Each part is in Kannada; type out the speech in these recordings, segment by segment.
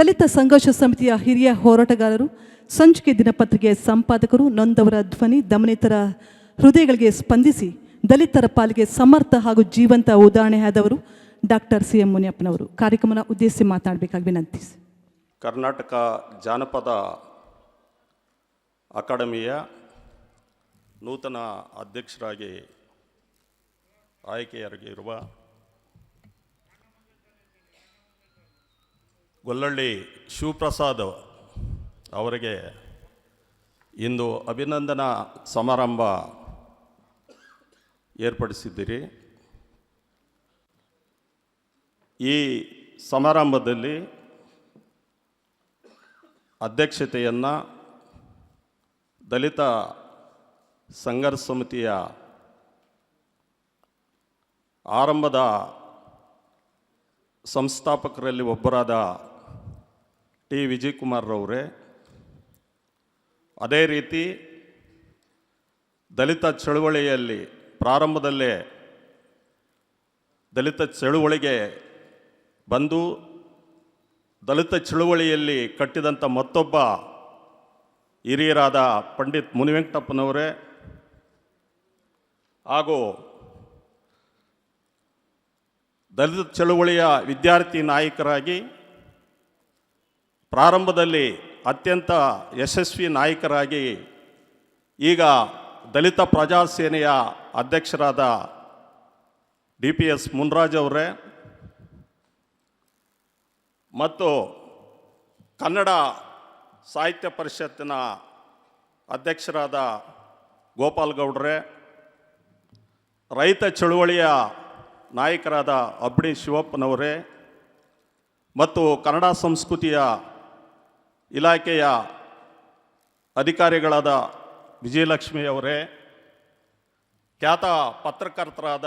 ದಲಿತ ಸಂಘರ್ಷ ಸಮಿತಿಯ ಹಿರಿಯ ಹೋರಾಟಗಾರರು, ಸಂಚಿಕೆ ದಿನಪತ್ರಿಕೆಯ ಸಂಪಾದಕರು, ನೊಂದವರ ಧ್ವನಿ, ದಮನಿತರ ಹೃದಯಗಳಿಗೆ ಸ್ಪಂದಿಸಿ ದಲಿತರ ಪಾಲಿಗೆ ಸಮರ್ಥ ಹಾಗೂ ಜೀವಂತ ಉದಾಹರಣೆಯಾದವರು ಡಾಕ್ಟರ್ ಸಿ ಎಂ ಮುನಿಯಪ್ಪನವರು. ಕಾರ್ಯಕ್ರಮನ ಉದ್ದೇಶಿಸಿ ಮಾತನಾಡಬೇಕಾಗಿ ವಿನಂತಿಸಿ. ಕರ್ನಾಟಕ ಜಾನಪದ ಅಕಾಡೆಮಿಯ ನೂತನ ಅಧ್ಯಕ್ಷರಾಗಿ ಆಯ್ಕೆಯಾಗಿರುವ ಗೊಲ್ಲಳ್ಳಿ ಶಿವಪ್ರಸಾದ್ ಅವರಿಗೆ ಇಂದು ಅಭಿನಂದನಾ ಸಮಾರಂಭ ಏರ್ಪಡಿಸಿದ್ದೀರಿ. ಈ ಸಮಾರಂಭದಲ್ಲಿ ಅಧ್ಯಕ್ಷತೆಯನ್ನು ದಲಿತ ಸಂಘರ್ಷ ಸಮಿತಿಯ ಆರಂಭದ ಸಂಸ್ಥಾಪಕರಲ್ಲಿ ಒಬ್ಬರಾದ ಟಿ ವಿಜಯಕುಮಾರ್ರವರೇ, ಅದೇ ರೀತಿ ದಲಿತ ಚಳುವಳಿಯಲ್ಲಿ ಪ್ರಾರಂಭದಲ್ಲೇ ದಲಿತ ಚಳುವಳಿಗೆ ಬಂದು ದಲಿತ ಚಳುವಳಿಯಲ್ಲಿ ಕಟ್ಟಿದಂಥ ಮತ್ತೊಬ್ಬ ಹಿರಿಯರಾದ ಪಂಡಿತ್ ಮುನಿವೆಂಕಟಪ್ಪನವರೇ ಹಾಗೂ ದಲಿತ ಚಳುವಳಿಯ ವಿದ್ಯಾರ್ಥಿ ನಾಯಕರಾಗಿ ಪ್ರಾರಂಭದಲ್ಲಿ ಅತ್ಯಂತ ಯಶಸ್ವಿ ನಾಯಕರಾಗಿ ಈಗ ದಲಿತ ಪ್ರಜಾಸೇನೆಯ ಅಧ್ಯಕ್ಷರಾದ ಡಿ ಪಿ ಎಸ್ ಮುನ್ರಾಜ್ ಅವರೇ ಮತ್ತು ಕನ್ನಡ ಸಾಹಿತ್ಯ ಪರಿಷತ್ತಿನ ಅಧ್ಯಕ್ಷರಾದ ಗೋಪಾಲ್ ಗೌಡ್ರೆ, ರೈತ ಚಳುವಳಿಯ ನಾಯಕರಾದ ಅಬ್ಣಿ ಶಿವಪ್ಪನವರೇ ಮತ್ತು ಕನ್ನಡ ಸಂಸ್ಕೃತಿಯ ಇಲಾಖೆಯ ಅಧಿಕಾರಿಗಳಾದ ವಿಜಯಲಕ್ಷ್ಮಿ ಅವರೇ, ಖ್ಯಾತ ಪತ್ರಕರ್ತರಾದ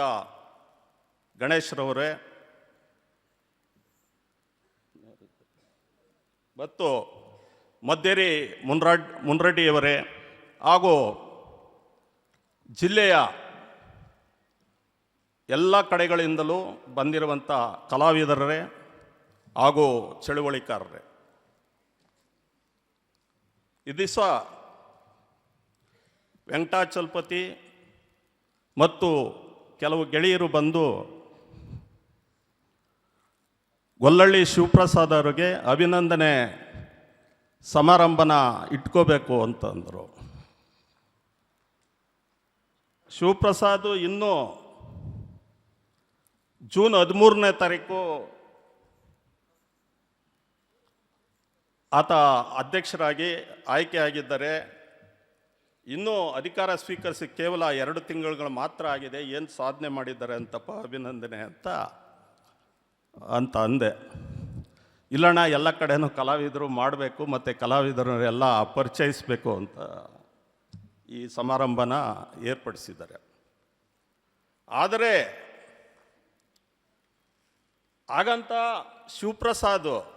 ಗಣೇಶ್ರವರೇ ಮತ್ತು ಮದ್ದೇರಿ ಮುನ್ರಾಡ್ ಮುನ್ರೆಡ್ಡಿಯವರೇ ಹಾಗೂ ಜಿಲ್ಲೆಯ ಎಲ್ಲ ಕಡೆಗಳಿಂದಲೂ ಬಂದಿರುವಂಥ ಕಲಾವಿದರೇ ಹಾಗೂ ಚಳುವಳಿಕಾರರೇ. ಈ ದಿವಸ ವೆಂಕಟಾಚಲಪತಿ ಮತ್ತು ಕೆಲವು ಗೆಳೆಯರು ಬಂದು ಗೊಲ್ಲಳ್ಳಿ ಶಿವಪ್ರಸಾದ್ ಅವರಿಗೆ ಅಭಿನಂದನೆ ಸಮಾರಂಭನ ಇಟ್ಕೋಬೇಕು ಅಂತಂದರು. ಶಿವಪ್ರಸಾದ್ ಇನ್ನೂ ಜೂನ್ ಹದಿಮೂರನೇ ತಾರೀಕು ಆತ ಅಧ್ಯಕ್ಷರಾಗಿ ಆಯ್ಕೆಯಾಗಿದ್ದರೆ ಇನ್ನೂ ಅಧಿಕಾರ ಸ್ವೀಕರಿಸಿ ಕೇವಲ ಎರಡು ತಿಂಗಳುಗಳು ಮಾತ್ರ ಆಗಿದೆ, ಏನು ಸಾಧನೆ ಮಾಡಿದ್ದಾರೆ ಅಂತಪ್ಪ ಅಭಿನಂದನೆ ಅಂತ ಅಂತ ಅಂದೆ. ಇಲ್ಲಣ್ಣ, ಎಲ್ಲ ಕಡೆನೂ ಕಲಾವಿದರು ಮಾಡಬೇಕು, ಮತ್ತು ಕಲಾವಿದರೆಲ್ಲ ಪರಿಚಯಿಸಬೇಕು ಅಂತ ಈ ಸಮಾರಂಭನ ಏರ್ಪಡಿಸಿದ್ದಾರೆ. ಆದರೆ, ಹಾಗಂತ ಶಿವಪ್ರಸಾದ್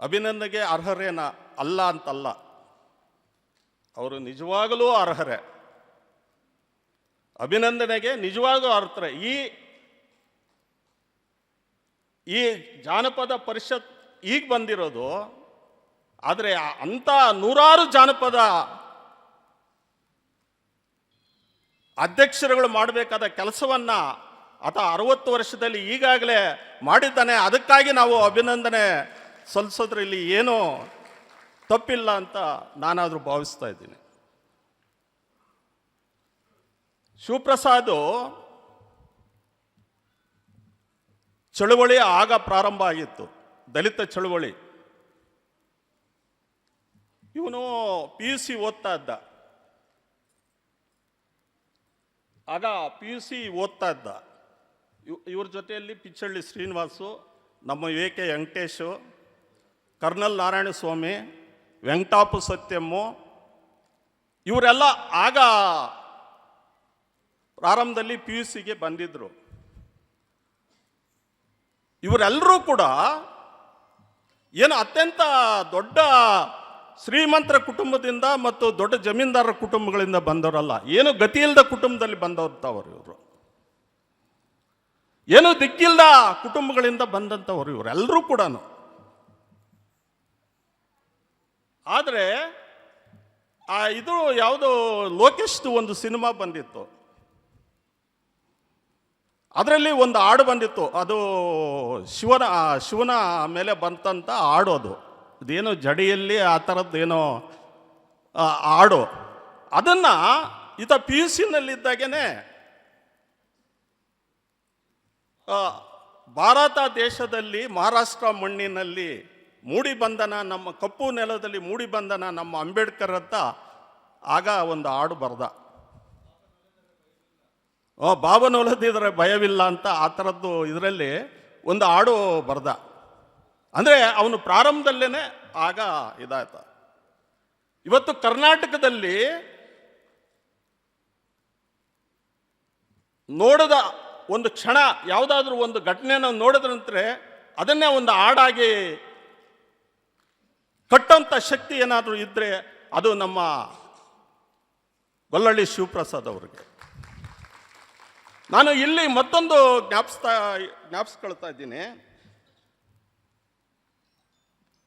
ಅಭಿನಂದನೆಗೆ ಅರ್ಹರೇನ? ಅಲ್ಲ ಅಂತಲ್ಲ. ಅವರು ನಿಜವಾಗಲೂ ಅರ್ಹರೇ. ಅಭಿನಂದನೆಗೆ ನಿಜವಾಗೂ ಅರ್ಹರೆ. ಈ ಈ ಜಾನಪದ ಪರಿಷತ್ ಈಗ ಬಂದಿರೋದು, ಆದರೆ ಅಂಥ ನೂರಾರು ಜಾನಪದ ಅಧ್ಯಕ್ಷರುಗಳು ಮಾಡಬೇಕಾದ ಕೆಲಸವನ್ನ ಆತ ಅರವತ್ತು ವರ್ಷದಲ್ಲಿ ಈಗಾಗಲೇ ಮಾಡಿದ್ದಾನೆ. ಅದಕ್ಕಾಗಿ ನಾವು ಅಭಿನಂದನೆ ಸಲ್ಲಿಸೋದ್ರಲ್ಲಿ ಏನೋ ತಪ್ಪಿಲ್ಲ ಅಂತ ನಾನಾದರೂ ಭಾವಿಸ್ತಾ ಇದ್ದೀನಿ. ಶಿವಪ್ರಸಾದ್ ಚಳುವಳಿ ಆಗ ಪ್ರಾರಂಭ ಆಗಿತ್ತು. ದಲಿತ ಚಳುವಳಿ. ಇವನು ಪಿ ಯು ಸಿ ಓದ್ತಾ ಇದ್ದ. ಆಗ ಪಿ ಯು ಸಿ ಓದ್ತಾ ಇದ್ದ. ಇವ್- ಇವ್ರ ಜೊತೆಯಲ್ಲಿ ಪಿಚ್ಚಳ್ಳಿ ಶ್ರೀನಿವಾಸು, ನಮ್ಮ V K Venkatesh colonel Narayana Swamy, Venkatapu Satyam, ಇವರೆಲ್ಲ ಆಗ ಪ್ರಾರಂಭದಲ್ಲಿ ಪಿ ಯು ಸಿಗೆ ಬಂದಿದ್ದರು ಇವರೆಲ್ಲರೂ ಕೂಡ ಏನು ಅತ್ಯಂತ ದೊಡ್ಡ ಶ್ರೀಮಂತರ ಕುಟುಂಬದಿಂದ ಮತ್ತು ದೊಡ್ಡ ಜಮೀನ್ದಾರರ ಕುಟುಂಬಗಳಿಂದ ಬಂದವರಲ್ಲ. ಏನು ಗತಿ ಇಲ್ಲದ ಕುಟುಂಬದಲ್ಲಿ ಬಂದವಂಥವ್ರು ಇವರು. ಏನು ದಿಕ್ಕಿಲ್ಲದ ಕುಟುಂಬಗಳಿಂದ ಬಂದಂಥವ್ರು ಇವರೆಲ್ಲರೂ ಕೂಡ ಆದರೆ ಆ ಇದು ಯಾವುದೋ ಲೋಕೇಶ್ದು ಒಂದು ಸಿನಿಮಾ ಬಂದಿತ್ತು. ಅದರಲ್ಲಿ ಒಂದು ಹಾಡು ಬಂದಿತ್ತು. ಅದು ಶಿವನ ಶಿವನ ಮೇಲೆ ಬಂತಂತ ಹಾಡೋದು ಇದೇನೋ ಜಡಿಯಲ್ಲಿ ಆ ಥರದ್ದೇನೋ ಹಾಡು. ಅದನ್ನು ಈತ ಪಿ ಯು ಸಿನಲ್ಲಿದ್ದಾಗೇ ಭಾರತ ದೇಶದಲ್ಲಿ ಮಹಾರಾಷ್ಟ್ರ ಮಣ್ಣಿನಲ್ಲಿ ಮೂಡಿ ಬಂಧನ ನಮ್ಮ ಕಪ್ಪು ನೆಲದಲ್ಲಿ ಮೂಡಿ ಬಂಧನ ನಮ್ಮ ಅಂಬೇಡ್ಕರ್ ಅಂತ ಆಗ ಒಂದು ಹಾಡು ಬರ್ದ. ಬಾಬನೊಲದಿದ್ರೆ ಭಯವಿಲ್ಲ ಅಂತ ಆ ಥರದ್ದು ಇದರಲ್ಲಿ ಒಂದು ಹಾಡು ಬರ್ದ. ಅಂದರೆ ಅವನು ಪ್ರಾರಂಭದಲ್ಲೇ ಆಗ ಇದಾಯ್ತ. ಇವತ್ತು ಕರ್ನಾಟಕದಲ್ಲಿ ನೋಡದ ಒಂದು ಕ್ಷಣ, ಯಾವುದಾದ್ರೂ ಒಂದು ಘಟನೆಯನ್ನು ನೋಡಿದ್ರಂತ್ರೆ ಅದನ್ನೇ ಒಂದು ಹಾಡಾಗಿ ಕಟ್ಟಂಥ ಶಕ್ತಿ ಏನಾದರೂ ಇದ್ದರೆ ಅದು ನಮ್ಮ ಗೊಲ್ಲಳ್ಳಿ ಶಿವಪ್ರಸಾದ್ ಅವರಿಗೆ. ನಾನು ಇಲ್ಲಿ ಮತ್ತೊಂದು ಜ್ಞಾಪಿಸ್ತಾ, ಜ್ಞಾಪಿಸ್ಕೊಳ್ತಾ ಇದ್ದೀನಿ.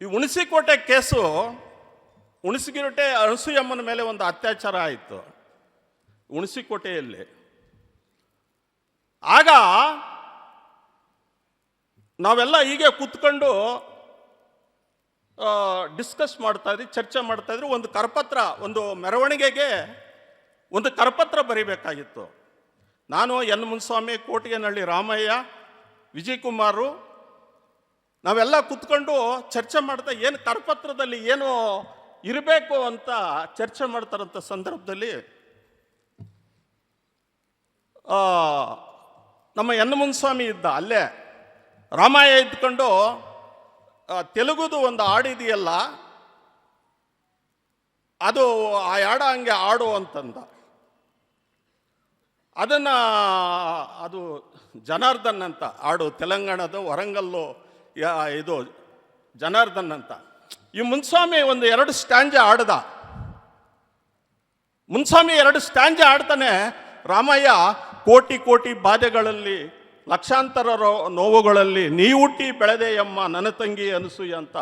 ಈ ಹುಣಸಿಕೋಟೆ ಕೇಸು, ಹುಣಸಿಗಿರೋಟೆ ಅರಸುಯಮ್ಮನ ಮೇಲೆ ಒಂದು ಅತ್ಯಾಚಾರ ಆಯಿತು. ಹುಣಸಿಕೋಟೆಯಲ್ಲಿ. ಆಗ ನಾವೆಲ್ಲ ಹೀಗೆ ಕೂತ್ಕೊಂಡು ಡಿಸ್ಕಸ್ ಮಾಡ್ತಾ ಇದ್ರಿ, ಚರ್ಚೆ ಮಾಡ್ತಾ ಇದ್ರು, ಒಂದು ಕರಪತ್ರ, ಒಂದು ಮೆರವಣಿಗೆಗೆ ಒಂದು ಕರಪತ್ರ ಬರಿಬೇಕಾಗಿತ್ತು. ನಾನು ಎನ್ ಮುನ್ಸ್ವಾಮಿ, ಕೋಟಿಗೆನಹಳ್ಳಿ ರಾಮಯ್ಯ ವಿಜಯ್ ಕುಮಾರು ನಾವೆಲ್ಲ ಕುತ್ಕೊಂಡು ಚರ್ಚೆ ಮಾಡ್ತಾ, ಏನು ಕರಪತ್ರದಲ್ಲಿ ಏನು ಇರಬೇಕು ಅಂತ ಚರ್ಚೆ ಮಾಡ್ತಾರಂಥ ಸಂದರ್ಭದಲ್ಲಿ ನಮ್ಮ ಎನ್ ಮುನ್ಸ್ವಾಮಿ ಇದ್ದ, ಅಲ್ಲೇ ರಾಮಾಯ ಇದ್ಕೊಂಡು ತೆಲುಗುದು ಒಂದು ಹಾಡಿದೆಯಲ್ಲ, ಅದು ಆ ಹಾಡ ಹಂಗೆ ಹಾಡು ಅಂತಂದ. ಅದನ್ನು ಅದು ಜನಾರ್ದನ್ ಅಂತ ಹಾಡು, ತೆಲಂಗಾಣದ ವರಂಗಲ್ಲು ಇದು ಜನಾರ್ದನ್ ಅಂತ. ಈ ಮುನ್ಸ್ವಾಮಿ ಒಂದು ಎರಡು ಸ್ಟ್ಯಾಂಜ ಆಡ್ದ ಮುನ್ಸ್ವಾಮಿ ಎರಡು ಸ್ಟ್ಯಾಂಜ ಆಡ್ತಾನೆ ರಾಮಯ್ಯ ಕೋಟಿ ಕೋಟಿ ಬಾಧೆಗಳಲ್ಲಿ ಲಕ್ಷಾಂತರ ನೋವುಗಳಲ್ಲಿ ನೀ ಹುಟ್ಟಿ ಬೆಳೆದೆಯಮ್ಮ ನನ್ನ ತಂಗಿ ಅನಸೂಯ ಅಂತ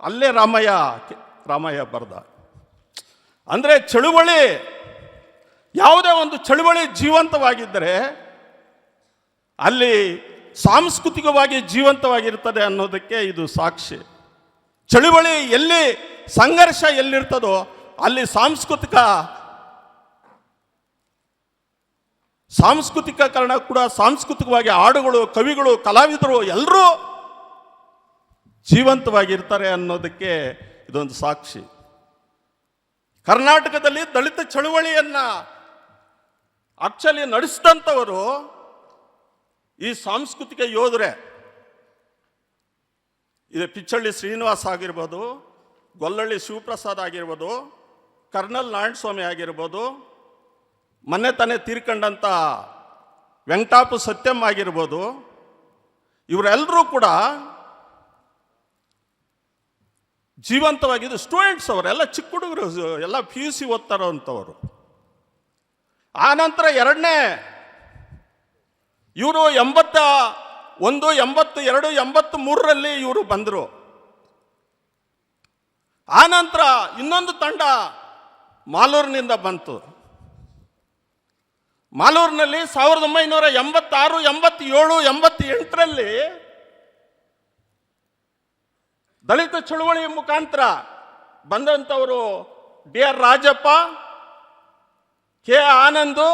ಅಲ್ಲೇ ರಾಮಯ್ಯ ರಾಮಯ್ಯ ಬರ್ದ. ಅಂದರೆ ಚಳುವಳಿ ಯಾವುದೇ ಒಂದು ಚಳುವಳಿ ಜೀವಂತವಾಗಿದ್ದರೆ ಅಲ್ಲಿ ಸಾಂಸ್ಕೃತಿಕವಾಗಿ ಜೀವಂತವಾಗಿರ್ತದೆ ಅನ್ನೋದಕ್ಕೆ ಇದು ಸಾಕ್ಷಿ. ಚಳುವಳಿ ಎಲ್ಲಿ ಸಂಘರ್ಷ ಎಲ್ಲಿರ್ತದೋ ಅಲ್ಲಿ ಸಾಂಸ್ಕೃತಿಕ ಸಾಂಸ್ಕೃತಿಕ ಕಾರಣ ಕೂಡ ಸಾಂಸ್ಕೃತಿಕವಾಗಿ ಹಾಡುಗಳು, ಕವಿಗಳು, ಕಲಾವಿದರು ಎಲ್ಲರೂ ಜೀವಂತವಾಗಿರ್ತಾರೆ ಅನ್ನೋದಕ್ಕೆ ಇದೊಂದು ಸಾಕ್ಷಿ. ಕರ್ನಾಟಕದಲ್ಲಿ ದಲಿತ ಚಳುವಳಿಯನ್ನ ಆಕ್ಚುಲಿ ನಡೆಸಿದಂಥವರು ಈ ಸಾಂಸ್ಕೃತಿಕ ಯೋಧರೆ ಇದು ಪಿಚ್ಚಳ್ಳಿ ಶ್ರೀನಿವಾಸ್ ಆಗಿರ್ಬೋದು, ಗೊಲ್ಲಳ್ಳಿ ಶಿವಪ್ರಸಾದ್ ಆಗಿರ್ಬೋದು, ಕರ್ನಲ್ ನಾರಾಯಣಸ್ವಾಮಿ ಆಗಿರ್ಬೋದು ಮೊನ್ನೆ ತಾನೇ ತೀರ್ಕೊಂಡಂಥ ವೆಂಕಟಾಪು ಸತ್ಯಂ ಆಗಿರ್ಬೋದು ಇವರೆಲ್ಲರೂ ಕೂಡ ಜೀವಂತವಾಗಿದ್ದು ಸ್ಟೂಡೆಂಟ್ಸ್ ಅವರೆಲ್ಲ ಚಿಕ್ಕ ಹುಡುಗರು, ಎಲ್ಲ ಪಿ ಯು ಸಿ ಓದ್ತಾರೋ ಅಂಥವರು ಆ ನಂತರ ಎರಡನೇ, ಇವರು ಎಂಬತ್ತ ಒಂದು, ಎಂಬತ್ತು ಎರಡು, ಎಂಬತ್ತು ಮೂರರಲ್ಲಿ ಇವರು ಬಂದರು. ಆ ನಂತರ ಇನ್ನೊಂದು ತಂಡ ಮಾಲೂರಿನಿಂದ ಬಂತು. ಮಾಲೂರಿನಲ್ಲಿ ಸಾವಿರದ ಒಂಬೈನೂರ ಎಂಬತ್ತಾರು, ಎಂಬತ್ತೇಳು, ಎಂಬತ್ತೆಂಟರಲ್ಲಿ ದಲಿತ ಚಳುವಳಿ ಮುಖಾಂತರ ಬಂದಂಥವರು D R Rajappa, K Anand,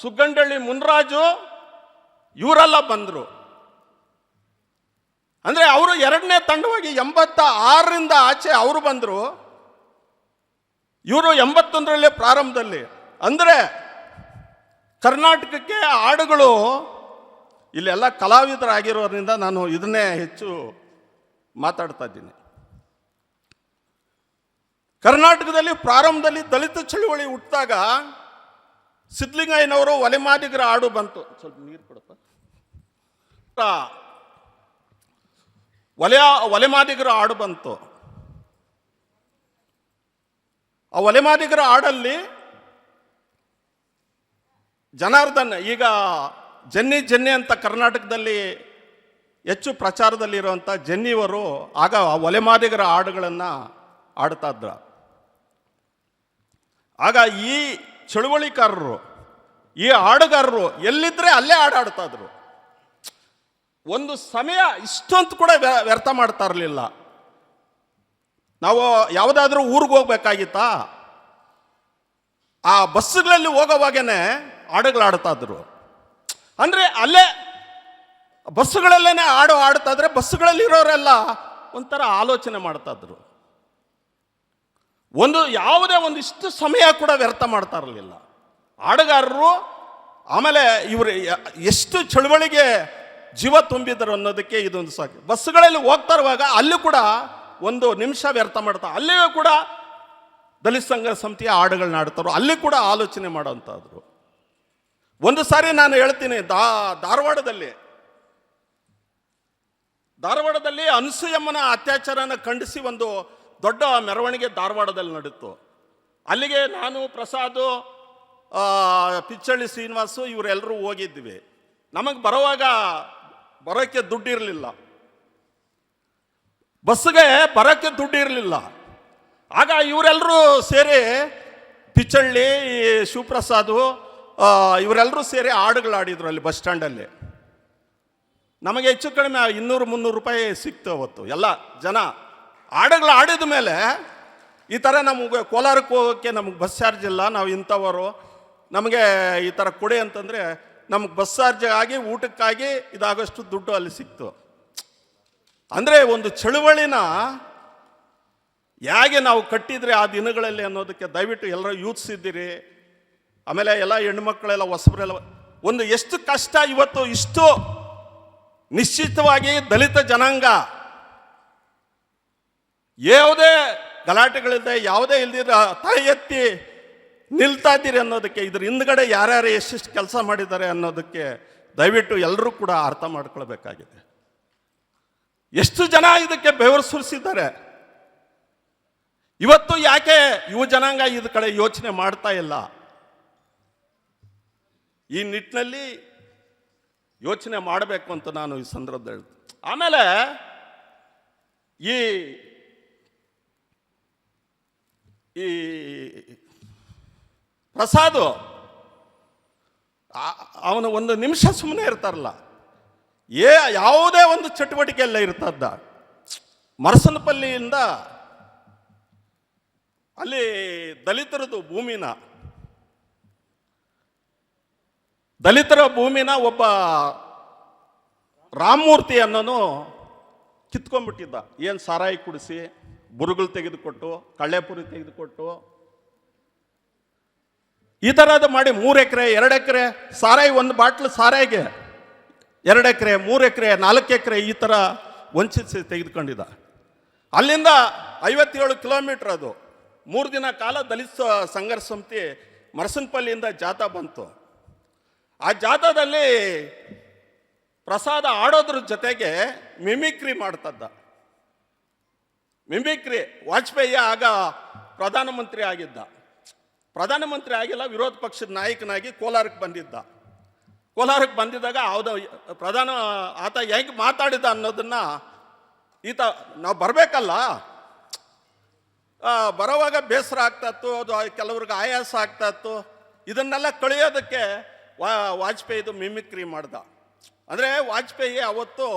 Suggandahalli Munraju, ಇವರೆಲ್ಲ ಬಂದರು. ಅಂದರೆ ಅವರು ಎರಡನೇ ತಂಡವಾಗಿ ಎಂಬತ್ತ ಆರರಿಂದ ಆಚೆ ಅವರು ಬಂದರು. ಇವರು ಎಂಬತ್ತೊಂದರಲ್ಲೇ ಪ್ರಾರಂಭದಲ್ಲಿ. ಅಂದರೆ ಕರ್ನಾಟಕಕ್ಕೆ ಹಾಡುಗಳು ಇಲ್ಲೆಲ್ಲ ಕಲಾವಿದರಾಗಿರೋದ್ರಿಂದ ನಾನು ಇದನ್ನೇ ಹೆಚ್ಚು ಮಾತಾಡ್ತಾ ಇದ್ದೀನಿ. ಕರ್ನಾಟಕದಲ್ಲಿ ಪ್ರಾರಂಭದಲ್ಲಿ ದಲಿತ ಚಳುವಳಿ ಹುಟ್ಟಿದಾಗ ಸಿದ್ಲಿಂಗಯ್ಯನವರು ಒಲೆಮಾದಿಗರ ಹಾಡು ಬಂತು. ಸ್ವಲ್ಪ ನೀರು ಕೊಡಪ್ಪ. ಒಲೆಯ ಒಲೆ ಒಲೆಮಾದಿಗರ ಹಾಡು ಬಂತು. ಆ ಒಲೆಮಾದಿಗರ ಹಾಡಲ್ಲಿ ಜನಾರ್ದನ್, ಈಗ ಜನ್ನಿ ಜನ್ನಿ ಅಂತ ಕರ್ನಾಟಕದಲ್ಲಿ ಹೆಚ್ಚು ಪ್ರಚಾರದಲ್ಲಿರುವಂಥ ಜನ್ನಿಯವರು ಆಗ ಒಲೆಮಾದಿಗರ ಹಾಡುಗಳನ್ನು ಆಡ್ತಾ ಇದ್ರು. ಆಗ ಈ ಚಳುವಳಿಕಾರರು, ಈ ಹಾಡುಗಾರರು ಎಲ್ಲಿದ್ರೆ ಅಲ್ಲೇ ಹಾಡಾಡ್ತಾ ಇದ್ರು. ಒಂದು ಸಮಯ ಇಷ್ಟೊಂದು ಕೂಡ ವ್ಯ- ವ್ಯರ್ಥ ಮಾಡ್ತಾ ಇರಲಿಲ್ಲ. ನಾವು ಯಾವುದಾದ್ರೂ ಊರಿಗೆ ಹೋಗ್ಬೇಕಾಗಿತ್ತಾ? ಆ ಬಸ್ಸುಗಳಲ್ಲಿ ಹೋಗೋವಾಗೇನೆ ಹಾಡುಗಳಾಡ್ತಾ ಇದ್ರು ಅಂದರೆ ಅಲ್ಲೇ ಬಸ್ಸುಗಳಲ್ಲೇನೆ ಹಾಡು ಆಡ್ತಾ ಇದ್ರೆ ಬಸ್ಸುಗಳಲ್ಲಿ ಇರೋರೆಲ್ಲ ಒಂಥರ ಆಲೋಚನೆ ಮಾಡ್ತಾಯಿದ್ರು ಒಂದು ಯಾವುದೇ ಒಂದಿಷ್ಟು ಸಮಯ ಕೂಡ ವ್ಯರ್ಥ ಮಾಡ್ತಾ ಇರಲಿಲ್ಲ ಹಾಡುಗಾರರು ಆಮೇಲೆ ಇವರು ಎಷ್ಟು ಚಳುವಳಿಗೆ ಜೀವ ತುಂಬಿದರು ಅನ್ನೋದಕ್ಕೆ ಇದೊಂದು ಸಾಕು. ಬಸ್ಸುಗಳಲ್ಲಿ ಹೋಗ್ತಾ ಇರುವಾಗ ಅಲ್ಲೂ ಕೂಡ ಒಂದು ನಿಮಿಷ ವ್ಯರ್ಥ ಮಾಡ್ತಾ, ಅಲ್ಲಿಯೂ ಕೂಡ ದಲಿತ ಸಂಘ ಸಮಿತಿಯ ಹಾಡುಗಳನ್ನ ಆಡ್ತಾರೋ, ಅಲ್ಲಿ ಕೂಡ ಆಲೋಚನೆ ಮಾಡೋಂಥದ್ರು ಒಂದು ಸಾರಿ ನಾನು ಹೇಳ್ತೀನಿ, ದಾ, ಧಾರವಾಡದಲ್ಲಿ ಧಾರವಾಡದಲ್ಲಿ ಅನಸೂಯಮ್ಮನ ಅತ್ಯಾಚಾರನ ಖಂಡಿಸಿ ಒಂದು ದೊಡ್ಡ ಮೆರವಣಿಗೆ ಧಾರವಾಡದಲ್ಲಿ ನಡೀತು. ಅಲ್ಲಿಗೆ ನಾನು, ಪ್ರಸಾದ್ ಪಿಚ್ಚಳ್ಳಿ ಶ್ರೀನಿವಾಸು ಇವರೆಲ್ಲರೂ ಹೋಗಿದ್ವಿ. ನಮಗೆ ಬರೋವಾಗ ಬರೋಕ್ಕೆ ದುಡ್ಡಿರಲಿಲ್ಲ. ಬಸ್ಸಿಗೆ ಬರೋಕ್ಕೆ ದುಡ್ಡು ಇರಲಿಲ್ಲ ಆಗ ಇವರೆಲ್ಲರೂ ಸೇರಿ ಪಿಚ್ಚಳ್ಳಿ ಶಿವಪ್ರಸಾದು ಇವರೆಲ್ಲರೂ ಸೇರಿ ಹಾಡುಗಳು ಆಡಿದ್ರು ಅಲ್ಲಿ ಬಸ್ ಸ್ಟ್ಯಾಂಡಲ್ಲಿ. ನಮಗೆ ಹೆಚ್ಚು ಕಡಿಮೆ ಇನ್ನೂರು ಮುನ್ನೂರು ರೂಪಾಯಿ ಸಿಕ್ತು ಅವತ್ತು. ಎಲ್ಲ ಜನ ಹಾಡುಗಳು ಆಡಿದ ಮೇಲೆ ಈ ಥರ ನಮಗೆ ಕೋಲಾರಕ್ಕೆ ಹೋಗೋಕ್ಕೆ ನಮಗೆ ಬಸ್ ಚಾರ್ಜ್ ಇಲ್ಲ, ನಾವು ಇಂಥವರು. ನಮಗೆ ಈ ಥರ ಕೊಡಿ ಅಂತಂದರೆ ನಮಗೆ ಬಸ್ ಚಾರ್ಜ್ ಆಗಿ, ಊಟಕ್ಕಾಗಿ ಇದಾಗೋಷ್ಟು ದುಡ್ಡು ಅಲ್ಲಿ ಸಿಕ್ತು. ಅಂದರೆ ಒಂದು ಚಳುವಳಿನ ಹೇಗೆ ನಾವು ಕಟ್ಟಿದರೆ ಆ ದಿನಗಳಲ್ಲಿ ಅನ್ನೋದಕ್ಕೆ ದಯವಿಟ್ಟು ಎಲ್ಲರೂ ಯೂತ್ಸ್ ಇದ್ದೀರಿ ಆಮೇಲೆ ಎಲ್ಲ ಹೆಣ್ಮಕ್ಳೆಲ್ಲ ಹೊಸಬರೆಲ್ಲ ಒಂದು ಎಷ್ಟು ಕಷ್ಟ ಇವತ್ತು ಇಷ್ಟು ನಿಶ್ಚಿತವಾಗಿ ದಲಿತ ಜನಾಂಗ ಯಾವುದೇ ಗಲಾಟೆಗಳಿದ್ದೆ ಯಾವುದೇ ಇಲ್ದಿದ್ರೆ ತಲೆ ಎತ್ತಿ ನಿಲ್ತಾ ಇದ್ದೀರಿ ಅನ್ನೋದಕ್ಕೆ, ಇದ್ರ ಹಿಂದ್ಗಡೆ ಯಾರ್ಯಾರು ಎಷ್ಟೆಷ್ಟು ಕೆಲಸ ಮಾಡಿದ್ದಾರೆ ಅನ್ನೋದಕ್ಕೆ ದಯವಿಟ್ಟು ಎಲ್ಲರೂ ಕೂಡ ಅರ್ಥ ಮಾಡ್ಕೊಳ್ಬೇಕಾಗಿದೆ. ಎಷ್ಟು ಜನ ಇದಕ್ಕೆ ಬೆವರು ಸುರಿಸಿದ್ದಾರೆ? ಇವತ್ತು ಯಾಕೆ ಯುವ ಜನಾಂಗ ಇದ ಕಡೆ ಯೋಚನೆ ಮಾಡ್ತಾ ಇಲ್ಲ? ಈ ನಿಟ್ಟಿನಲ್ಲಿ ಯೋಚನೆ ಮಾಡಬೇಕು ಅಂತ ನಾನು ಈ ಸಂದರ್ಭದಲ್ಲಿ ಹೇಳ್ತೀನಿ. ಆಮೇಲೆ ಈ ಈ ಪ್ರಸಾದು ಅವನು ಒಂದು ನಿಮಿಷ ಸುಮ್ಮನೆ ಇರ್ತಾರಲ್ಲ. ಏ, ಯಾವುದೇ ಒಂದು ಚಟುವಟಿಕೆಯಲ್ಲ ಇರ್ತದ್ದ. ಮರಸನಪಲ್ಲಿಯಿಂದ ಅಲ್ಲಿ ದಲಿತರದು ಭೂಮಿನ ದಲಿತರ ಭೂಮಿನ ಒಬ್ಬ ರಾಮಮೂರ್ತಿ ಅನ್ನೋನು ಕಿತ್ಕೊಂಡ್ಬಿಟ್ಟಿದ್ದ. ಏನು ಸಾರಾಯಿ ಕುಡಿಸಿ ಬುರುಗಳು ತೆಗೆದುಕೊಟ್ಟು, ಕಳ್ಳೆಪುರಿ ತೆಗೆದುಕೊಟ್ಟು. ಈ ಥರದ್ದು ಮಾಡಿ ಮೂರು ಎಕರೆ, ಎರಡು ಎಕರೆ, ಸಾರಾಯಿ ಒಂದು ಬಾಟ್ಲು ಸಾರಾಯಿಗೆ. ಎರಡು ಎಕರೆ, ಮೂರು ಎಕರೆ, ನಾಲ್ಕು ಎಕರೆ ಈ ಥರ ವಂಚಿಸಿ ತೆಗೆದುಕೊಂಡಿದ್ದ. ಅಲ್ಲಿಂದ ಐವತ್ತೇಳು ಕಿಲೋಮೀಟ್ರ್ ಅದು. ಮೂರು ದಿನ ಕಾಲ ದಲಿತ ಸಂಘರ್ಷ ಸಮಿತಿ ಮರಸನ್ಪಲ್ಲಿಯಿಂದ ಜಾಥಾ ಬಂತು. ಆ ಜಾತದಲ್ಲಿ ಪ್ರಸಾದ ಆಡೋದ್ರ ಜೊತೆಗೆ ಮಿಮಿಕ್ರಿ ಮಾಡ್ತದ್ದ. ಮಿಮಿಕ್ರಿ ವಾಜಪೇಯಿ ಆಗ ಪ್ರಧಾನಮಂತ್ರಿ ಆಗಿದ್ದ. ಪ್ರಧಾನಮಂತ್ರಿ ಆಗಿಲ್ಲ, ವಿರೋಧ ಪಕ್ಷದ ನಾಯಕನಾಗಿ ಕೋಲಾರಕ್ಕೆ ಬಂದಿದ್ದ. ಕೋಲಾರಕ್ಕೆ ಬಂದಿದ್ದಾಗ ಹೌದು ಪ್ರಧಾನ ಆತ ಹೆಂಗೆ ಮಾತಾಡಿದ ಅನ್ನೋದನ್ನ ಈತ, ನಾವು ಬರಬೇಕಲ್ಲ? ಬರೋವಾಗ ಬೇಸರ ಆಗ್ತಾ ಇತ್ತು, ಅದು ಕೆಲವ್ರಿಗೆ ಆಯಾಸ ಆಗ್ತಾ ಇತ್ತು. ಇದನ್ನೆಲ್ಲ ಕಳೆಯೋದಕ್ಕೆ ವಾ ವಾಜಪೇಯಿದು ಮಿಮಿಕ್ರಿ ಮಾಡ್ದ. ಅಂದರೆ ವಾಜಪೇಯಿ ಅವತ್ತು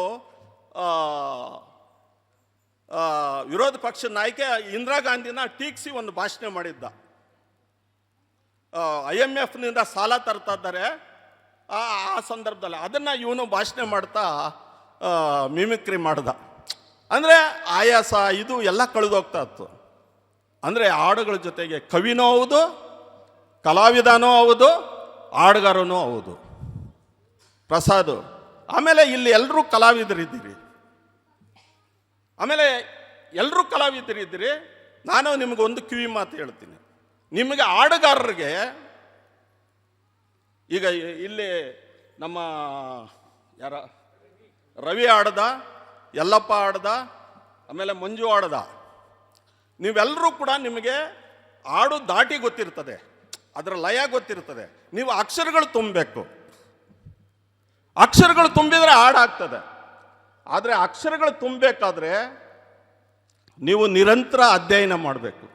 ವಿರೋಧ ಪಕ್ಷದ ನಾಯಕ ಇಂದಿರಾ ಗಾಂಧಿನ ಟೀಕ್ಸಿ ಒಂದು ಭಾಷಣ ಮಾಡಿದ್ದ. ಐ ಎಂ ಎಫ್ನಿಂದ ಸಾಲ ತರ್ತಾ ಇದ್ದಾರೆ. ಆ ಸಂದರ್ಭದಲ್ಲಿ ಅದನ್ನು ಇವನು ಭಾಷಣ ಮಾಡ್ತಾ ಮಿಮಿಕ್ರಿ ಮಾಡ್ದ. ಅಂದರೆ ಆಯಾಸ ಇದು ಎಲ್ಲ ಕಳೆದೋಗ್ತಾ ಇತ್ತು. ಅಂದರೆ ಹಾಡುಗಳ ಜೊತೆಗೆ ಕವಿನೂ ಹೌದು, ಕಲಾವಿದನೂ ಹೌದು ಹಾಡುಗಾರನೂ ಹೌದು. ಪ್ರಸಾದ್, ಆಮೇಲೆ ಇಲ್ಲಿ ಎಲ್ಲರೂ ಕಲಾವಿದರಿದ್ದೀರಿ. ಆಮೇಲೆ ಎಲ್ಲರೂ ಕಲಾವಿದರಿದ್ದೀರಿ. ನಾನು ನಿಮಗೊಂದು ಕಿವಿ ಮಾತು ಹೇಳ್ತೀನಿ. ನಿಮಗೆ ಹಾಡುಗಾರರಿಗೆ ಈಗ ಇಲ್ಲಿ ನಮ್ಮ ಯಾರ, ರವಿ ಆಡ್ದ, ಯಲ್ಲಪ್ಪ ಆಡ್ದ, ಆಮೇಲೆ ಮಂಜು ಆಡ್ದ. ನೀವೆಲ್ಲರೂ ಕೂಡ ನಿಮಗೆ ಹಾಡು ದಾಟಿ ಗೊತ್ತಿರ್ತದೆ. ಅದರ ಲಯ ಗೊತ್ತಿರ್ತದೆ ನೀವು ಅಕ್ಷರಗಳು ತುಂಬಬೇಕು. ಅಕ್ಷರಗಳು ತುಂಬಿದರೆ ಹಾಡಾಗ್ತದೆ. ಆದರೆ ಅಕ್ಷರಗಳು ತುಂಬಬೇಕಾದ್ರೆ ನೀವು ನಿರಂತರ ಅಧ್ಯಯನ ಮಾಡಬೇಕು.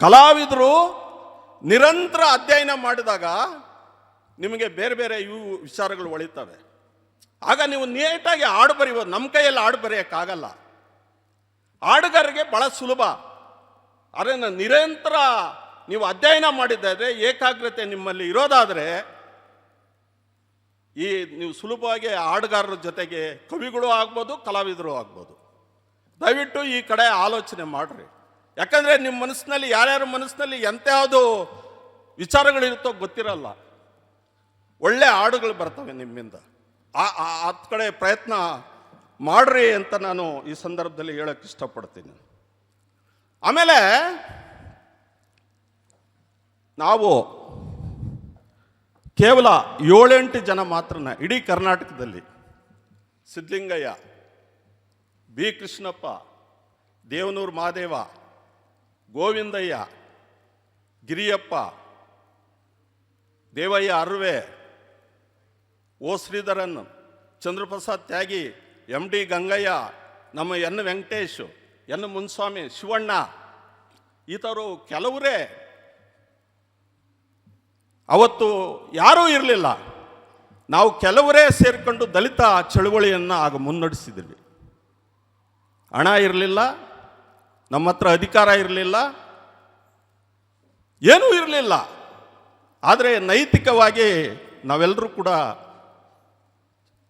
ಕಲಾವಿದರು ನಿರಂತರ ಅಧ್ಯಯನ ಮಾಡಿದಾಗ ನಿಮಗೆ ಬೇರೆ ಬೇರೆ ಇವು ವಿಚಾರಗಳು ಒಳಿತವೆ. ಆಗ ನೀವು ನೀಟಾಗಿ ಹಾಡು ಬರೀಬೋದು. ನಮ್ಮ ಕೈಯಲ್ಲಿ ಹಾಡು ಬರೆಯೋಕ್ಕಾಗಲ್ಲ. ಹಾಡುಗಾರರಿಗೆ ಭಾಳ ಸುಲಭ. ಆದರೆ ನಾನು ನಿರಂತರ ನೀವು ಅಧ್ಯಯನ ಮಾಡಿದ್ದಾದರೆ, ಏಕಾಗ್ರತೆ ನಿಮ್ಮಲ್ಲಿ ಇರೋದಾದರೆ, ಈ ನೀವು ಸುಲಭವಾಗಿ ಹಾಡುಗಾರರ ಜೊತೆಗೆ ಕವಿಗಳು ಆಗ್ಬೋದು, ಕಲಾವಿದರು ಆಗ್ಬೋದು. ದಯವಿಟ್ಟು ಈ ಕಡೆ ಆಲೋಚನೆ ಮಾಡಿರಿ. ಯಾಕಂದರೆ ನಿಮ್ಮ ಮನಸ್ಸಿನಲ್ಲಿ, ಯಾರ್ಯಾರ ಮನಸ್ಸಿನಲ್ಲಿ ಎಂಥದ್ದು ವಿಚಾರಗಳಿರುತ್ತೋ ಗೊತ್ತಿರಲ್ಲ. ಒಳ್ಳೆ ಹಾಡುಗಳು ಬರ್ತವೆ ನಿಮ್ಮಿಂದ. ಆ, ಆ- ಕಡೆ ಪ್ರಯತ್ನ ಮಾಡ್ರಿ ಅಂತ ನಾನು ಈ ಸಂದರ್ಭದಲ್ಲಿ ಹೇಳಕ್ಕೆ ಇಷ್ಟಪಡ್ತೀನಿ. ಆಮೇಲೆ ನಾವು ಕೇವಲ ಏಳೆಂಟು ಜನ ಮಾತ್ರನ ಇಡೀ ಕರ್ನಾಟಕದಲ್ಲಿ Siddalingaiah, B Krishnappa, Devanur Mahadeva Govindaiah, Giriyappa, Devaiah Arve, O Sridharan, Chandraprasad Tyagi, M D Gangaiah, ನಮ್ಮ ಎನ್ ವೆಂಕಟೇಶ್ ಎನ್ ಮುನ್ಸ್ವಾಮಿ, ಶಿವಣ್ಣ, ಈತರು ಕೆಲವರೇ ಅವತ್ತು ಯಾರೂ ಇರಲಿಲ್ಲ. ನಾವು ಕೆಲವರೇ ಸೇರಿಕೊಂಡು ದಲಿತ ಚಳುವಳಿಯನ್ನು ಆಗ ಮುನ್ನಡೆಸಿದ್ವಿ. ಹಣ ಇರಲಿಲ್ಲ ನಮ್ಮ ಹತ್ರ ಅಧಿಕಾರ ಇರಲಿಲ್ಲ, ಏನೂ ಇರಲಿಲ್ಲ. ಆದರೆ ನೈತಿಕವಾಗಿ ನಾವೆಲ್ಲರೂ ಕೂಡ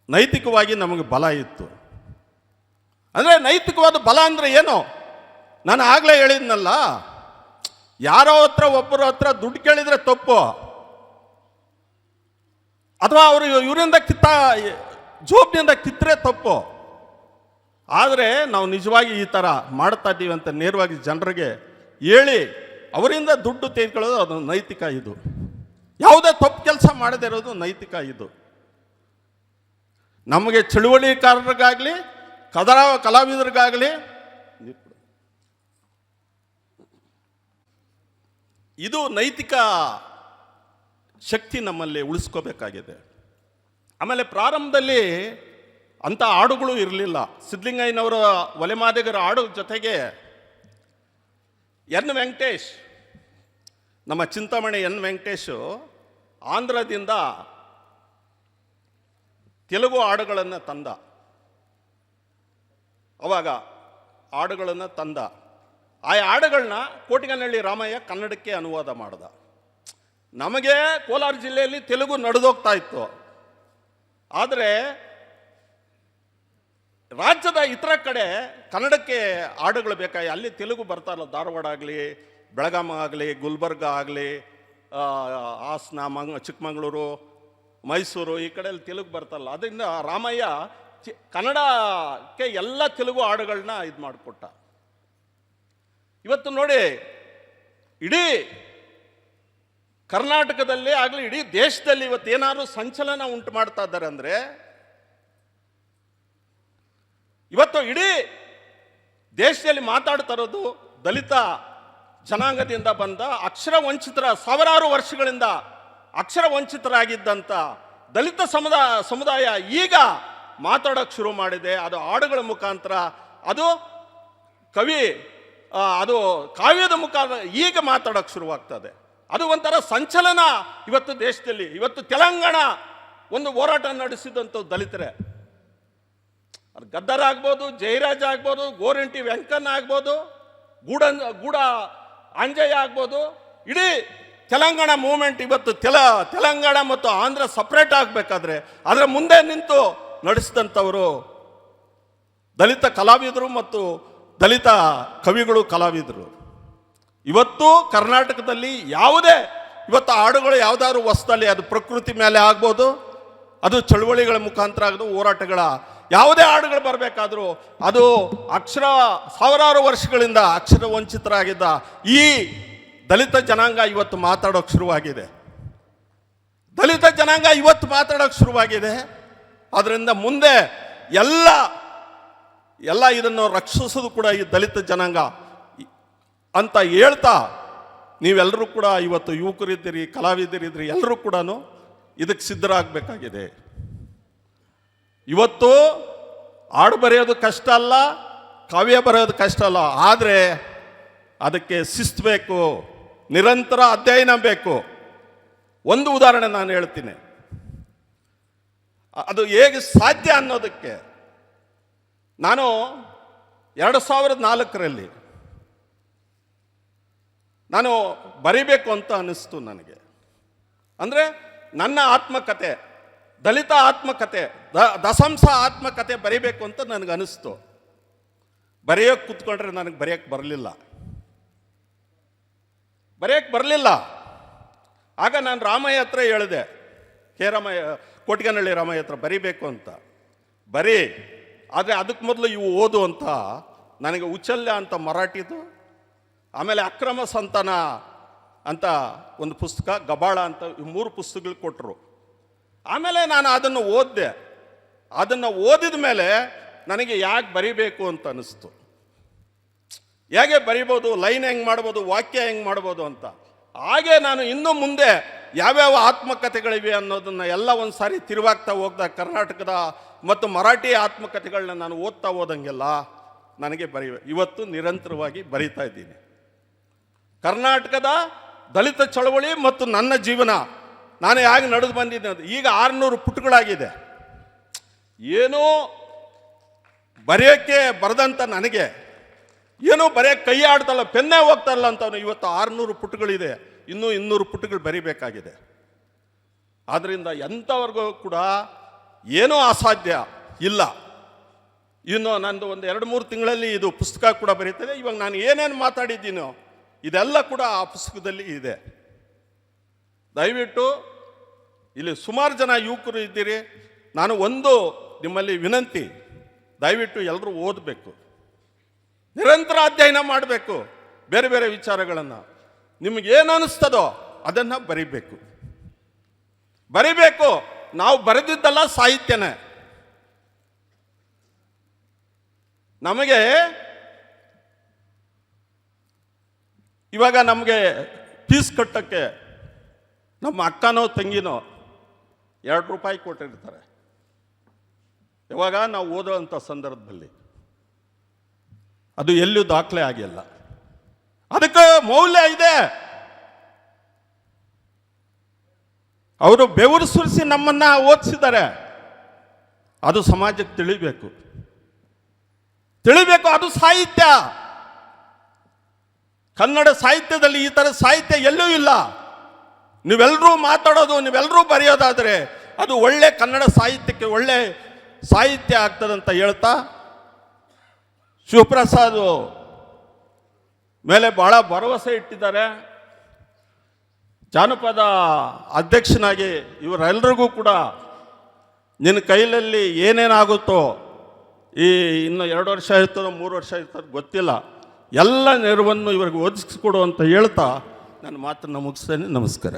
ನೈತಿಕವಾಗಿ ನಮಗೆ ಬಲ ಇತ್ತು. ಅಂದರೆ ನೈತಿಕವಾದ ಬಲ ಅಂದರೆ ಏನು? ನಾನು ಆಗಲೇ ಹೇಳಿದ್ನಲ್ಲ, ಯಾರೋ ಹತ್ರ ಒಬ್ಬರ ಹತ್ರ ದುಡ್ಡು ಕೇಳಿದರೆ ತಪ್ಪು. ಅಥವಾ ಅವರು ಇವರಿಂದ ಕಿತ್ತ, ಜೋಬ್ನಿಂದ ಕಿತ್ತರೆ ತಪ್ಪು. ಆದರೆ ನಾವು ನಿಜವಾಗಿ ಈ ಥರ ಮಾಡ್ತಾ ಇದ್ದೀವಿ ಅಂತ ನೇರವಾಗಿ ಜನರಿಗೆ ಹೇಳಿ, ಅವರಿಂದ ದುಡ್ಡು ತೆಗೆದುಕೊಳ್ಳೋದು ಅದು ನೈತಿಕ ಇದು. ಯಾವುದೇ ತಪ್ಪು ಕೆಲಸ ಮಾಡದೇ ಇರೋದು ನೈತಿಕ ಇದು. ನಮಗೆ ಚಳುವಳಿಕಾರರಿಗಾಗಲಿ ಕದರ ಕಲಾವಿದರಿಗಾಗಲಿ ಇದು ನೈತಿಕ ಶಕ್ತಿ ನಮ್ಮಲ್ಲಿ ಉಳಿಸ್ಕೋಬೇಕಾಗಿದೆ. ಆಮೇಲೆ ಪ್ರಾರಂಭದಲ್ಲಿ ಅಂಥ ಹಾಡುಗಳು ಇರಲಿಲ್ಲ. ಸಿದ್ಧಲಿಂಗಯ್ಯನವರ ಒಲೆಮಾದಿಗರ ಹಾಡು ಜೊತೆಗೆ ಎನ್ ವೆಂಕಟೇಶ್, ನಮ್ಮ ಚಿಂತಾಮಣಿ ಎನ್ ವೆಂಕಟೇಶು ಆಂಧ್ರದಿಂದ ತೆಲುಗು ಹಾಡುಗಳನ್ನು ತಂದ. ಅವಾಗ ಹಾಡುಗಳನ್ನು ತಂದ. ಆ ಹಾಡುಗಳನ್ನ ಕೋಟಿಗನಹಳ್ಳಿ ರಾಮಯ್ಯ ಕನ್ನಡಕ್ಕೆ ಅನುವಾದ ಮಾಡ್ದ. ನಮಗೆ ಕೋಲಾರ ಜಿಲ್ಲೆಯಲ್ಲಿ ತೆಲುಗು ನಡೆದೋಗ್ತಾ ಇತ್ತು. ಆದರೆ ರಾಜ್ಯದ ಇತರ ಕಡೆ ಕನ್ನಡಕ್ಕೆ ಹಾಡುಗಳು ಬೇಕಾಗಿ ಅಲ್ಲಿ ತೆಲುಗು ಬರ್ತಾರಲ್ಲ ಧಾರವಾಡ ಆಗಲಿ ಬೆಳಗಾಮ ಆಗಲಿ, ಗುಲ್ಬರ್ಗ ಆಗಲಿ ಹಾಸನ, ಮಂಗ್, ಚಿಕ್ಕಮಗಳೂರು, ಮೈಸೂರು ಈ ಕಡೆಯಲ್ಲಿ ತೆಲುಗು ಬರ್ತಲ್ಲ ಅದರಿಂದ ರಾಮಯ್ಯ ಕನ್ನಡಕ್ಕೆ ಎಲ್ಲ ತೆಲುಗು ಹಾಡುಗಳನ್ನ ಇದು ಮಾಡಿಕೊಟ್ಟ. ಇವತ್ತು ನೋಡಿ, ಇಡೀ ಕರ್ನಾಟಕದಲ್ಲಿ ಆಗಲಿ, ಇಡೀ ದೇಶದಲ್ಲಿ ಇವತ್ತು ಏನಾದರೂ ಸಂಚಲನ ಉಂಟು ಮಾಡ್ತಾ ಇದ್ದಾರೆ ಅಂದರೆ, ಇವತ್ತು ಇಡೀ ದೇಶದಲ್ಲಿ ಮಾತಾಡ್ತಾ ಇರೋದು ದಲಿತ ಜನಾಂಗದಿಂದ ಬಂದ ಅಕ್ಷರ ವಂಚಿತರ, ಸಾವಿರಾರು ವರ್ಷಗಳಿಂದ ಅಕ್ಷರ ವಂಚಿತರಾಗಿದ್ದಂಥ ದಲಿತ ಸಮುದಾಯ ಸಮುದಾಯ ಈಗ ಮಾತಾಡೋಕ್ಕೆ ಶುರು ಮಾಡಿದೆ. ಅದು ಹಾಡುಗಳ ಮುಖಾಂತರ, ಅದು ಕವಿ ಅದು ಕಾವ್ಯದ ಮುಖಾಂತರ ಈಗ ಮಾತಾಡೋಕ್ಕೆ ಶುರುವಾಗ್ತದೆ. ಅದು ಒಂಥರ ಸಂಚಲನ ಇವತ್ತು ದೇಶದಲ್ಲಿ. ಇವತ್ತು ತೆಲಂಗಾಣ ಒಂದು ಹೋರಾಟ ನಡೆಸಿದಂಥ ದಲಿತರೆ. ಅದು ಗದ್ದರ್ ಆಗ್ಬೋದು, ಜಯರಾಜ್ ಆಗ್ಬೋದು, ಗೋರಂಟಿ ವೆಂಕನ್ ಆಗ್ಬೋದು, ಗೂಡ ಗೂಡ ಅಂಜಯ್ಯ ಆಗ್ಬೋದು. ಇಡೀ ತೆಲಂಗಾಣ ಮೂವ್ಮೆಂಟ್ ಇವತ್ತು ತೆಲ, ತೆಲಂಗಾಣ ಮತ್ತು ಆಂಧ್ರ ಸಪ್ರೇಟ್ ಆಗಬೇಕಾದ್ರೆ, ಅದರ ಮುಂದೆ ನಿಂತು ನಡೆಸಿದಂಥವರು ದಲಿತ ಕಲಾವಿದರು ಮತ್ತು ದಲಿತ ಕವಿಗಳು ಕಲಾವಿದರು. ಇವತ್ತು ಕರ್ನಾಟಕದಲ್ಲಿ ಯಾವುದೇ ಇವತ್ತು ಹಾಡುಗಳು ಯಾವುದಾದ್ರು ಹೊಸದಲ್ಲಿ ಅದು ಪ್ರಕೃತಿ ಮೇಲೆ ಆಗ್ಬೋದು, ಅದು ಚಳುವಳಿಗಳ ಮುಖಾಂತರ ಆಗೋದು ಹೋರಾಟಗಳ ಯಾವುದೇ ಹಾಡುಗಳು ಬರಬೇಕಾದ್ರೂ ಅದು ಅಕ್ಷರ ಸಾವಿರಾರು ವರ್ಷಗಳಿಂದ ಅಕ್ಷರ ವಂಚಿತರಾಗಿದ್ದ ಈ ದಲಿತ ಜನಾಂಗ ಇವತ್ತು ಮಾತಾಡೋಕೆ ಶುರುವಾಗಿದೆ. ದಲಿತ ಜನಾಂಗ ಇವತ್ತು ಮಾತಾಡೋಕೆ ಶುರುವಾಗಿದೆ. ಅದರಿಂದ ಮುಂದೆ ಎಲ್ಲ ಎಲ್ಲ ಇದನ್ನು ರಕ್ಷಿಸೋದು ಕೂಡ ಈ ದಲಿತ ಜನಾಂಗ. ಅಂತ ಹೇಳ್ತಾ ನೀವೆಲ್ಲರೂ ಕೂಡ ಇವತ್ತು ಯುವಕರಿದ್ದೀರಿ, ಕಲಾವಿದರಿದ್ದೀರಿ, ಎಲ್ಲರೂ ಕೂಡ ಇದಕ್ಕೆ ಸಿದ್ಧರಾಗಬೇಕಾಗಿದೆ. ಇವತ್ತು ಹಾಡು ಬರೆಯೋದು ಕಷ್ಟ ಅಲ್ಲ, ಕಾವ್ಯ ಬರೆಯೋದು ಕಷ್ಟ ಅಲ್ಲ, ಆದರೆ ಅದಕ್ಕೆ ಶಿಸ್ತು ಬೇಕು, ನಿರಂತರ ಅಧ್ಯಯನ ಬೇಕು. ಒಂದು ಉದಾಹರಣೆ ನಾನು ಹೇಳ್ತೀನಿ. ಅದು ಹೇಗೆ ಸಾಧ್ಯ ಅನ್ನೋದಕ್ಕೆ ನಾನು ಎರಡು ಸಾವಿರದ ನಾಲ್ಕರಲ್ಲಿ ನಾನು ಬರಿಬೇಕು ಅಂತ ಅನ್ನಿಸ್ತು ನನಗೆ. ಅಂದರೆ ನನ್ನ ಆತ್ಮಕತೆ, ದಲಿತ ಆತ್ಮಕತೆ, ದ, ದಸಂಸ ಆತ್ಮಕತೆ ಬರಿಬೇಕು ಅಂತ ನನಗೆ ಅನಿಸ್ತು ಬರೆಯೋಕ್ಕೆ ಕೂತ್ಕೊಂಡ್ರೆ ನನಗೆ ಬರೆಯೋಕ್ಕೆ ಬರಲಿಲ್ಲ. ಬರೆಯೋಕ್ಕೆ ಬರಲಿಲ್ಲ. ಆಗ ನಾನು ರಾಮಯ್ಯ ಹತ್ರ ಹೇಳಿದೆ, ಕೆ ರಾಮಯ್ಯ ಕೋಟಿಗನಹಳ್ಳಿ ರಾಮಯ್ಯ ಹತ್ರ ಬರಿಬೇಕು ಅಂತ. ಬರೀ, ಆದರೆ ಅದಕ್ಕೆ ಮೊದಲು ಇವು ಓದು ಅಂತ ನನಗೆ ಉಚ್ಚಲ್ಯ ಅಂತ ಮರಾಠಿದು, ಆಮೇಲೆ ಅಕ್ರಮ ಸಂತಾನ ಅಂತ ಒಂದು ಪುಸ್ತಕ, ಗಬಾಳ ಅಂತ ಈ ಮೂರು ಪುಸ್ತಕಗಳು ಕೊಟ್ಟರು ಆಮೇಲೆ ನಾನು ಅದನ್ನು ಓದಿದೆ. ಅದನ್ನು ಓದಿದ ಮೇಲೆ ನನಗೆ ಯಾಕೆ ಬರಿಬೇಕು ಅಂತ ಅನಿಸ್ತು ಹೇಗೆ ಬರಿಬೋದು, ಲೈನ್ ಹೆಂಗೆ ಮಾಡ್ಬೋದು, ವಾಕ್ಯ ಹೆಂಗೆ ಮಾಡ್ಬೋದು ಅಂತ. ಹಾಗೆ ನಾನು ಇನ್ನು ಮುಂದೆ ಯಾವ್ಯಾವ ಆತ್ಮಕಥೆಗಳಿವೆ ಅನ್ನೋದನ್ನು ಎಲ್ಲ ಒಂದು ಸಾರಿ ತಿರುವಾಗ್ತಾ ಹೋಗ್ತಾ ಕರ್ನಾಟಕದ ಮತ್ತು ಮರಾಠಿ ಆತ್ಮಕಥೆಗಳನ್ನ ನಾನು ಓದ್ತಾ ಹೋದಂಗೆಲ್ಲ ನನಗೆ ಬರೆಯ ಇವತ್ತು ನಿರಂತರವಾಗಿ ಬರೀತಾ ಇದ್ದೀನಿ. ಕರ್ನಾಟಕದ ದಲಿತ ಚಳವಳಿ ಮತ್ತು ನನ್ನ ಜೀವನ, ನಾನು ಹೇಗೆ ನಡೆದು ಬಂದಿದ್ದೆ ಅದು ಈಗ ಆರುನೂರು ಪುಟಗಳಾಗಿದೆ. ಏನೋ ಬರೆಯೋಕ್ಕೆ ಬರೆದಂಥ ನನಗೆ, ಏನೋ ಬರೆಯೋಕ್ಕೆ ಕೈ ಆಡ್ತಲ್ಲ ಪೆನ್ನೇ ಹೋಗ್ತಾರಲ್ಲ ಅಂತವನು ಇವತ್ತು ಆರುನೂರು ಪುಟಗಳಿದೆ. ಇನ್ನೂ ಇನ್ನೂರು ಪುಟಗಳು ಬರಿಬೇಕಾಗಿದೆ. ಆದ್ದರಿಂದ ಎಂಥವ್ರಿಗೂ ಕೂಡ ಏನೂ ಅಸಾಧ್ಯ ಇಲ್ಲ. ಇನ್ನು ನಂದು ಒಂದು ಎರಡು ಮೂರು ತಿಂಗಳಲ್ಲಿ ಇದು ಪುಸ್ತಕ ಕೂಡ ಬರೀತದೆ ಇವಾಗ ನಾನು ಏನೇನು ಮಾತಾಡಿದ್ದೀನೋ ಇದೆಲ್ಲ ಕೂಡ ಆ ಪುಸ್ತಕದಲ್ಲಿ ಇದೆ. ದಯವಿಟ್ಟು ಇಲ್ಲಿ ಸುಮಾರು ಜನ ಯುವಕರು ಇದ್ದೀರಿ. ನಾನು ಒಂದು ನಿಮ್ಮಲ್ಲಿ ವಿನಂತಿ, ದಯವಿಟ್ಟು ಎಲ್ಲರೂ ಓದಬೇಕು. ನಿರಂತರ ಅಧ್ಯಯನ ಮಾಡಬೇಕು. ಬೇರೆ ಬೇರೆ ವಿಚಾರಗಳನ್ನು. ನಿಮಗೆ ಏನು ಅನಿಸ್ತದೋ ಅದನ್ನು ಬರಿಬೇಕು. ಬರಿಬೇಕು. ನಾವು ಬರೆದಿದ್ದಲ್ಲ ಸಾಹಿತ್ಯನೇ. ನಮಗೆ ಇವಾಗ ನಮಗೆ ಫೀಸ್ ಕಟ್ಟಕ್ಕೆ ನಮ್ಮ ಅಕ್ಕನೋ ತಂಗಿನೋ ಎರಡು ರೂಪಾಯಿ ಕೊಟ್ಟಿರ್ತಾರೆ. ಇವಾಗ ನಾವು ಓದೋ ಅಂಥ ಸಂದರ್ಭದಲ್ಲಿ. ಅದು ಎಲ್ಲೂ ದಾಖಲೆ ಆಗಿಲ್ಲ. ಅದಕ್ಕೆ ಮೌಲ್ಯ ಇದೆ. ಅವರು ಬೆವರು ಸುರಿಸಿ ನಮ್ಮನ್ನ ಓದಿಸಿದ್ದಾರೆ. ಅದು ಸಮಾಜಕ್ಕೆ ತಿಳಿಬೇಕು. ತಿಳಿಬೇಕು ಅದು ಸಾಹಿತ್ಯ. ಕನ್ನಡ ಸಾಹಿತ್ಯದಲ್ಲಿ ಈ ಥರ ಸಾಹಿತ್ಯ ಎಲ್ಲೂ ಇಲ್ಲ. ನೀವೆಲ್ಲರೂ ಮಾತಾಡೋದು, ನೀವೆಲ್ಲರೂ ಬರೆಯೋದಾದರೆ ಅದು ಒಳ್ಳೆ ಕನ್ನಡ ಸಾಹಿತ್ಯಕ್ಕೆ ಒಳ್ಳೆ ಸಾಹಿತ್ಯ ಆಗ್ತದಂತ ಹೇಳ್ತಾ ಶಿವಪ್ರಸಾದ್ ಮೇಲೆ ಬಹಳ ಭರವಸೆ ಇಟ್ಟಿದ್ದಾರೆ. ಜಾನಪದ ಅಧ್ಯಕ್ಷನಾಗಿ ಇವರೆಲ್ಲರಿಗೂ ಕೂಡ ನಿನ್ನ ಕೈಲಲ್ಲಿ ಏನೇನಾಗುತ್ತೋ ಈ ಇನ್ನು ಎರಡು ವರ್ಷ ಇರ್ತದೋ ಮೂರು ವರ್ಷ ಇರ್ತದೋ ಗೊತ್ತಿಲ್ಲ. ಎಲ್ಲ ನೆರವನ್ನು ಇವರಿಗೆ ಒದಗಿಸ್ಕೊಡು ಅಂತ ಹೇಳ್ತಾ ನನ್ನ ಮಾತನ್ನು ಮುಗಿಸ್ತೇನೆ. ನಮಸ್ಕಾರ.